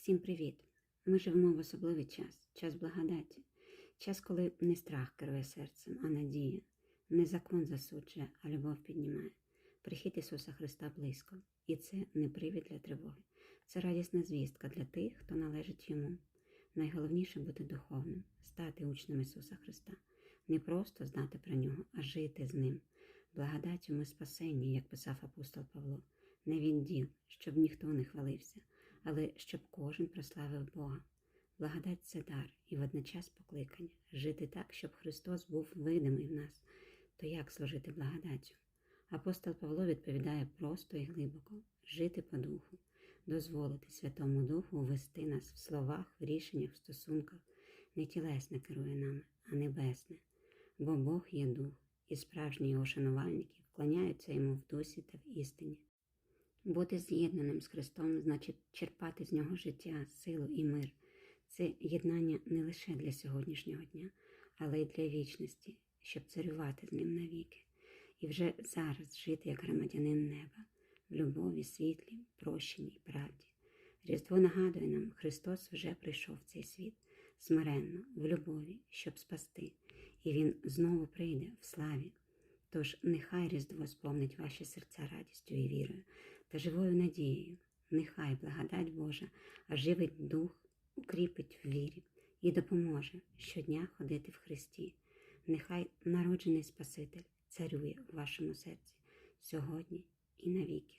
Всім привіт! Ми живемо в особливий час, час благодаті, час, коли не страх керує серцем, а надія, не закон засуджує, а любов піднімає. Прихід Ісуса Христа близько, і це не привід для тривоги. Це радісна звістка для тих, хто належить йому. Найголовніше бути духовним, стати учнем Ісуса Христа, не просто знати про нього, а жити з ним. Благодаттю ми спасені, як писав апостол Павло, не від діл, щоб ніхто не хвалився, але щоб кожен прославив Бога. Благодать це дар і водночас покликання жити так, щоб Христос був видимий в нас. То як служити благодаттю? Апостол Павло відповідає просто і глибоко жити по духу, дозволити Святому Духу вести нас в словах, в рішеннях, в стосунках. Не тілесне керує нами, а небесне. Бо Бог є дух, і справжні його шанувальники вклоняються йому в дусі та в істині. Бути з'єднаним з Христом значить черпати з нього життя, силу і мир. Це єднання не лише для сьогоднішнього дня, але й для вічності, щоб царювати з ним навіки. І вже зараз жити як громадянин неба, в любові, світлі, прощенні й правді. Різдво нагадує нам, Христос вже прийшов в цей світ смиренно, в любові, щоб спасти, і Він знову прийде в славі. Тож нехай Різдво сповнить ваші серця радістю і вірою та живою надією. Нехай благодать Божа, а живий дух укріпить в вірі і допоможе щодня ходити в Христі. Нехай народжений Спаситель царює у вашому серці сьогодні і навіки.